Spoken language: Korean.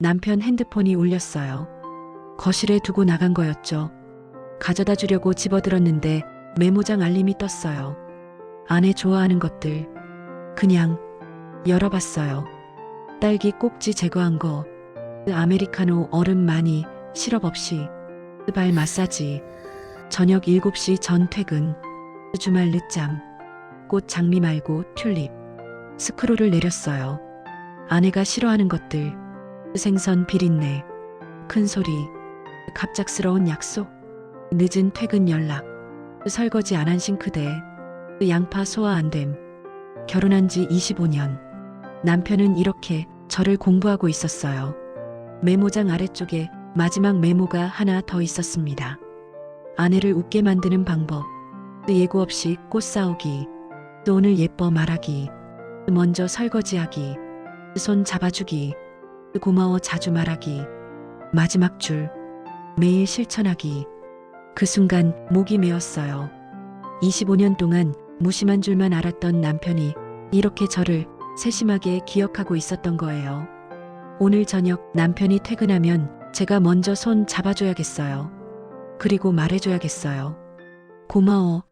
남편 핸드폰이 울렸어요. 거실에 두고 나간 거였죠. 가져다 주려고 집어들었는데 메모장 알림이 떴어요. 아내 좋아하는 것들. 그냥 열어봤어요. 딸기 꼭지 제거한 거, 아메리카노 얼음 많이, 시럽 없이, 발 마사지, 저녁 7시 전 퇴근, 주말 늦잠, 꽃 장미 말고 튤립, 스크롤을 내렸어요. 아내가 싫어하는 것들, 생선 비린내, 큰 소리, 갑작스러운 약속, 늦은 퇴근 연락, 설거지 안 한 싱크대, 양파 소화 안 됨. 결혼한 지 25년. 남편은 이렇게 저를 공부하고 있었어요. 메모장 아래쪽에 마지막 메모가 하나 더 있었습니다. 아내를 웃게 만드는 방법. 예고 없이 꽃 사오기. 또 오늘 예뻐 말하기. 먼저 설거지하기. 손 잡아주기. 고마워 자주 말하기. 마지막 줄. 매일 실천하기. 그 순간 목이 메었어요. 25년 동안 무심한 줄만 알았던 남편이 이렇게 저를 세심하게 기억하고 있었던 거예요. 오늘 저녁 남편이 퇴근하면 제가 먼저 손 잡아줘야겠어요. 그리고 말해줘야겠어요. 고마워.